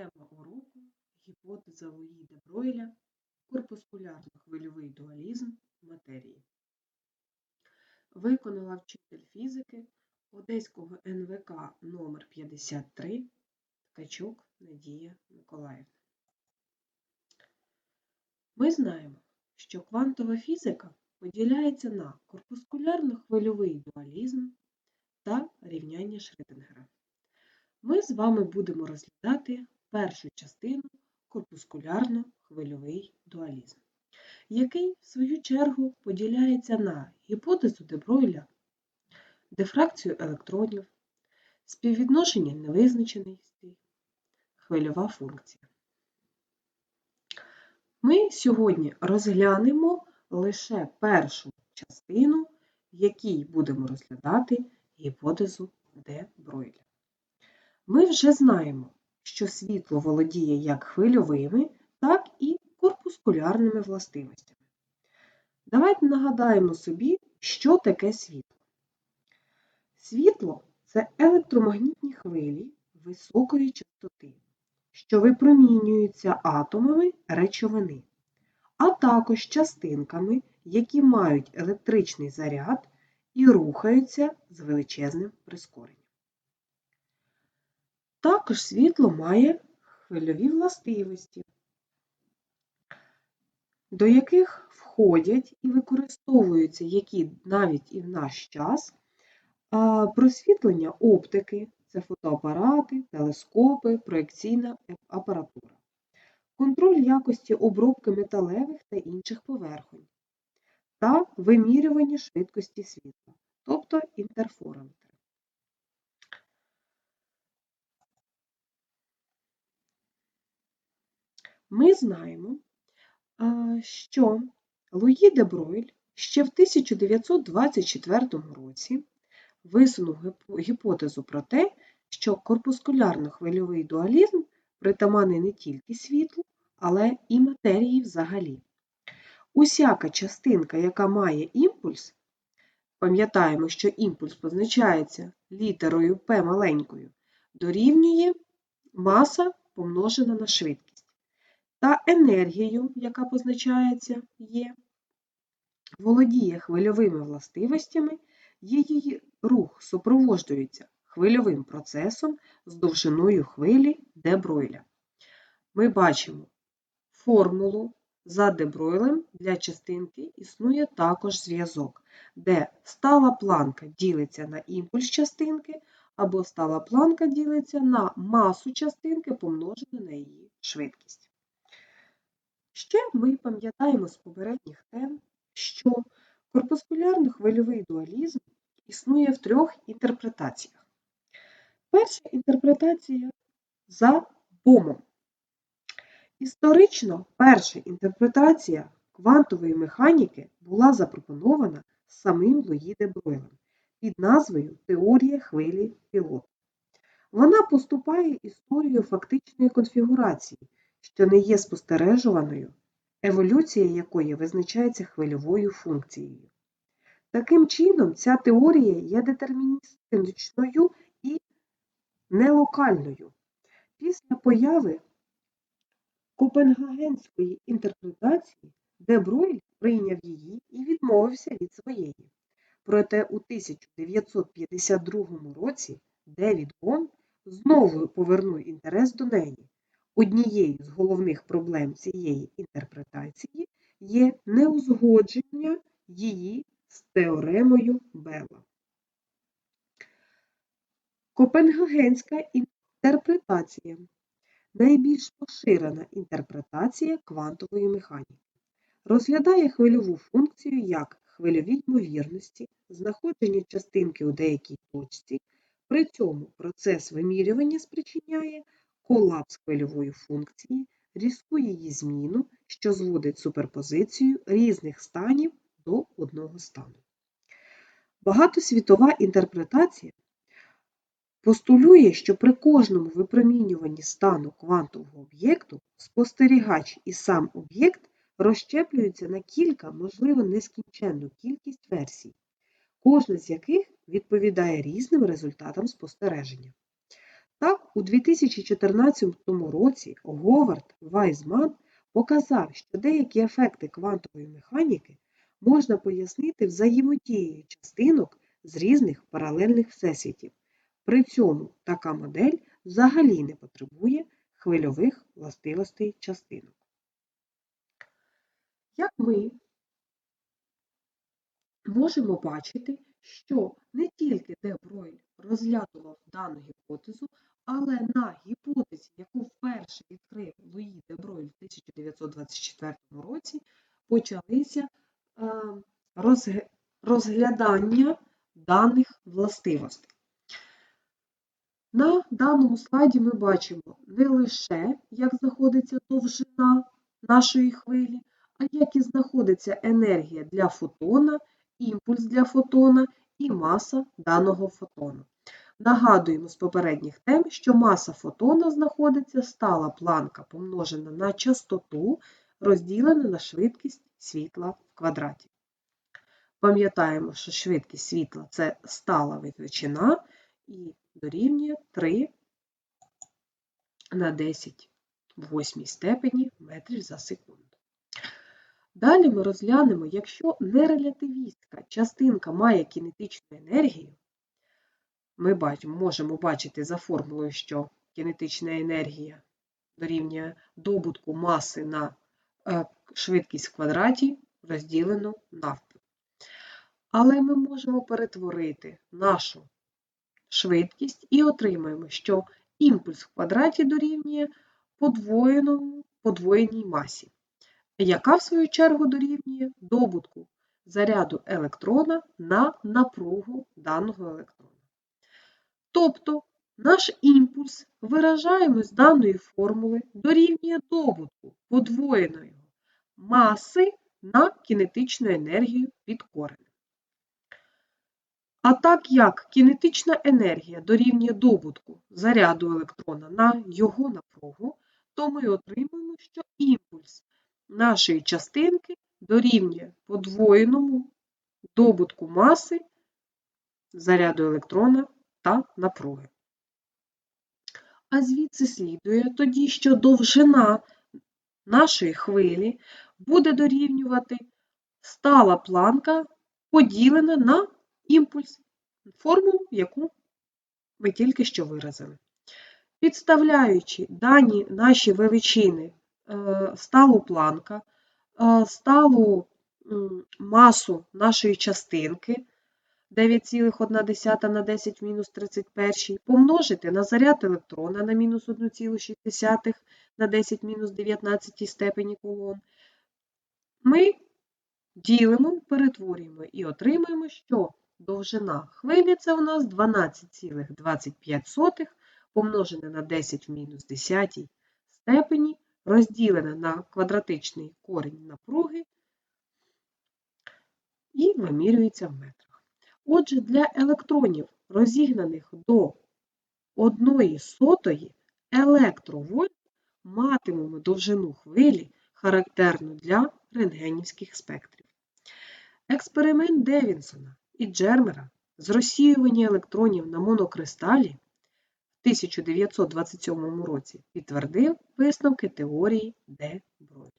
Тема уроку гіпотеза Луї де Бройля корпускулярно-хвильовий дуалізм матерії. Виконала вчитель фізики Одеського НВК номер 53 Ткачук Надія Миколаївна. Ми знаємо, що квантова фізика поділяється на корпускулярно-хвильовий дуалізм та рівняння Шрёдингера. Ми з вами будемо розглядати першу частину корпускулярно-хвильовий дуалізм, який, в свою чергу, поділяється на гіпотезу де Бройля, дифракцію електронів, співвідношення невизначеностей, хвильова функція. Ми сьогодні розглянемо лише першу частину, в якій будемо розглядати гіпотезу де Бройля. Ми вже знаємо, що світло володіє як хвильовими, так і корпускулярними властивостями. Давайте нагадаємо собі, що таке світло. Світло це електромагнітні хвилі високої частоти, що випромінюються атомами речовини, а також частинками, які мають електричний заряд і рухаються з величезним прискоренням. Також світло має хвильові властивості, до яких входять і використовуються які навіть і в наш час просвітлення оптики, це фотоапарати, телескопи, проекційна апаратура, контроль якості обробки металевих та інших поверхонь та вимірювання швидкості світла, тобто інтерферометр. Ми знаємо, що Луї де Бройль ще в 1924 році висунув гіпотезу про те, що корпускулярно-хвильовий дуалізм притаманний не тільки світлу, але і матерії взагалі. Усяка частинка, яка має імпульс, пам'ятаємо, що імпульс позначається літерою P маленькою, дорівнює маса помножена на швидкість та енергію, яка позначається Є, володіє хвильовими властивостями, її рух супроводжується хвильовим процесом з довжиною хвилі Дебройля. Ми бачимо формулу за Дебройлем для частинки існує також зв'язок, де стала планка ділиться на імпульс частинки, або стала планка ділиться на масу частинки, помножену на її швидкість. Ще ми пам'ятаємо з попередніх тем, що корпускулярно-хвильовий дуалізм існує в трьох інтерпретаціях. Перша інтерпретація за бомом. Історично перша інтерпретація квантової механіки була запропонована самим Луї де Бройлем під назвою Теорія хвилі пілот. Вона поступає історію фактичної конфігурації що не є спостережуваною, еволюція якої визначається хвильовою функцією. Таким чином, ця теорія є детерміністичною і нелокальною. Після появи Копенгагенської інтерпретації де Бройль прийняв її і відмовився від своєї. Проте у 1952 році Девід Бон знову повернув інтерес до неї Однією з головних проблем цієї інтерпретації є неузгодження її з теоремою Бела. Копенгагенська інтерпретація найбільш поширена інтерпретація квантової механіки. Розглядає хвильову функцію як хвильові ймовірності, знаходження частинки у деякій точці, при цьому процес вимірювання спричиняє колапс хвильової функції, різку її зміну, що зводить суперпозицію різних станів до одного стану. Багатосвітова інтерпретація постулює, що при кожному випромінюванні стану квантового об'єкту спостерігач і сам об'єкт розщеплюються на кілька, можливо, нескінченну кількість версій, кожна з яких відповідає різним результатам спостереження. Так, у 2014 році Говард Вайзман показав, що деякі ефекти квантової механіки можна пояснити взаємодією частинок з різних паралельних всесвітів. При цьому така модель взагалі не потребує хвильових властивостей частинок. Як ми можемо бачити, що не тільки Де Бройль розглядував дану гіпотезу, але на гіпотезі, яку вперше відкрив Луї Де Бройль в 1924 році, почалися е, розглядання даних властивостей. На даному слайді ми бачимо не лише, як знаходиться довжина нашої хвилі, а як і знаходиться енергія для фотона, імпульс для фотона і маса даного фотону. Нагадуємо з попередніх тем, що маса фотона знаходиться стала планка помножена на частоту, розділена на швидкість світла в квадраті. Пам'ятаємо, що швидкість світла це стала величина і дорівнює 3 на 10 в восьмій степені метрів за секунду. Далі ми розглянемо, якщо нерелятивістська частинка має кінетичну енергію, ми можемо бачити за формулою, що кінетична енергія дорівнює добутку маси на е, швидкість в квадраті розділено навпіл. Але ми можемо перетворити нашу швидкість і отримаємо, що імпульс в квадраті дорівнює подвоєній масі, яка в свою чергу дорівнює добутку заряду електрона на напругу даного електрона. Тобто наш імпульс виражаємо з даної формули дорівнює добутку подвоєної маси на кінетичну енергію під коренем. А так як кінетична енергія дорівнює добутку заряду електрона на його напругу, то ми отримуємо, що імпульс нашої частинки дорівнює подвоєному добутку маси заряду електрона та напруги. А звідси слідує тоді, що довжина нашої хвилі буде дорівнювати стала планка поділена на імпульс, формулу, яку ми тільки що виразили. Підставляючи дані наші величини е, сталу планка, е, сталу масу нашої частинки 9,1 на 10 в мінус 31 помножити на заряд електрона на мінус 1,6 на 10 мінус 19 степені кулон, ми ділимо, перетворюємо і отримуємо, що довжина хвилі це у нас 12,25 помножене на 10 в мінус 10 степені, розділене на квадратичний корінь напруги і вимірюється в метрах. Отже, для електронів, розігнаних до 1 сотої електровольт, матимемо довжину хвилі, характерну для рентгенівських спектрів. Експеримент Девінсона і Джермера з розсіювання електронів на монокристалі в 1927 році підтвердив висновки теорії Де Бройля,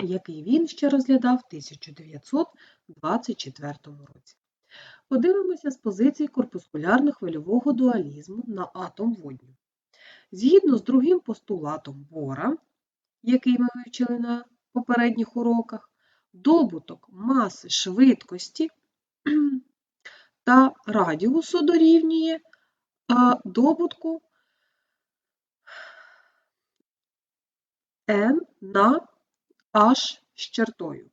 який він ще розглядав в 1924 році. Подивимося з позиції корпускулярно-хвильового дуалізму на атом водню. Згідно з другим постулатом Бора, який ми вивчили на попередніх уроках, добуток маси швидкості та радіусу дорівнює добутку n на h з чертою.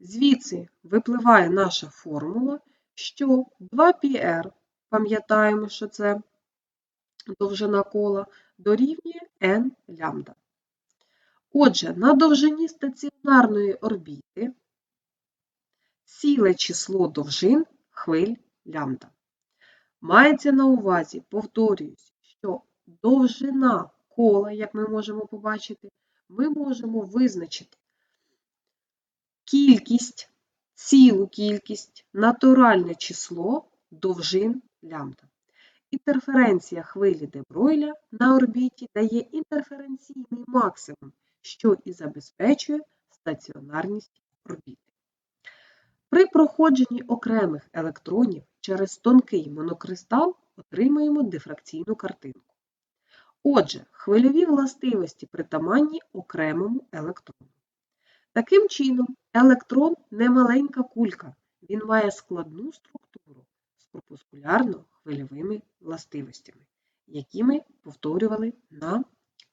Звідси випливає наша формула, що 2πr, пам'ятаємо, що це довжина кола, дорівнює n лямбда. Отже, на довжині стаціонарної орбіти ціле число довжин хвиль лямбда. Мається на увазі, повторююсь, що довжина кола, як ми можемо побачити, ми можемо визначити кількість, цілу кількість, натуральне число довжин лямбда. інтерференція хвилі де Бройля на орбіті дає інтерференційний максимум, що і забезпечує стаціонарність орбіти. При проходженні окремих електронів через тонкий монокристал отримаємо дифракційну картинку. Отже, хвильові властивості притаманні окремому електрону. Таким чином, електрон не маленька кулька, він має складну структуру з корпускулярно-хвильовими властивостями, які ми повторювали на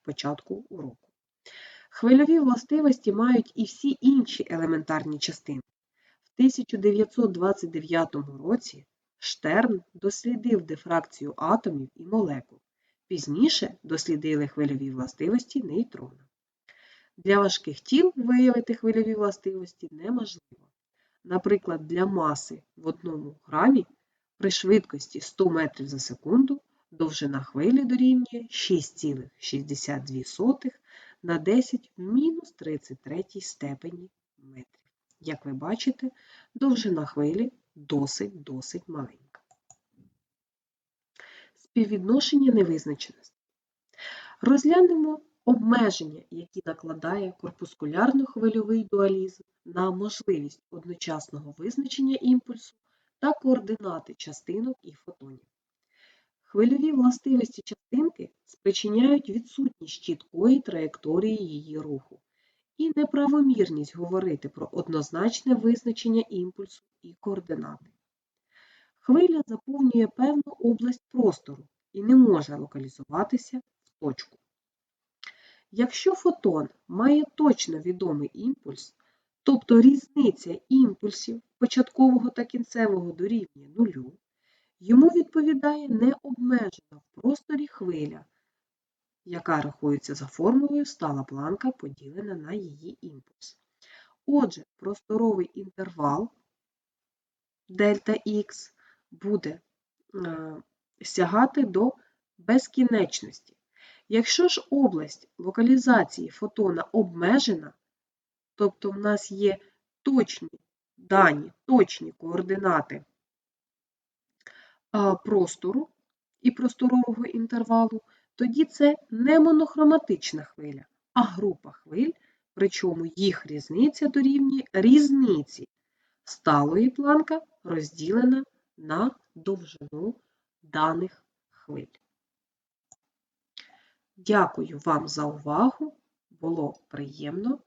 початку уроку. Хвильові властивості мають і всі інші елементарні частини. В 1929 році Штерн дослідив дифракцію атомів і молекул. Пізніше дослідили хвильові властивості нейтрона. Для важких тіл виявити хвильові властивості неможливо. Наприклад, для маси в одному грамі при швидкості 100 метрів за секунду довжина хвилі дорівнює 6,62 на 10 мінус 33 степені метрів. Як ви бачите, довжина хвилі досить-досить маленька. Співвідношення невизначеності. Розглянемо обмеження, які накладає корпускулярно-хвильовий дуалізм на можливість одночасного визначення імпульсу та координати частинок і фотонів. Хвильові властивості частинки спричиняють відсутність чіткої траєкторії її руху і неправомірність говорити про однозначне визначення імпульсу і координати. Хвиля заповнює певну область простору і не може локалізуватися в точку. Якщо фотон має точно відомий імпульс, тобто різниця імпульсів початкового та кінцевого дорівнює нулю, йому відповідає необмежена в просторі хвиля, яка рахується за формулою стала планка поділена на її імпульс. Отже, просторовий інтервал дельта Х буде е, сягати до безкінечності. Якщо ж область локалізації фотона обмежена, тобто в нас є точні дані, точні координати простору і просторового інтервалу, тоді це не монохроматична хвиля, а група хвиль, причому їх різниця дорівнює різниці сталої планка розділена на довжину даних хвиль. Дякую вам за увагу. Було приємно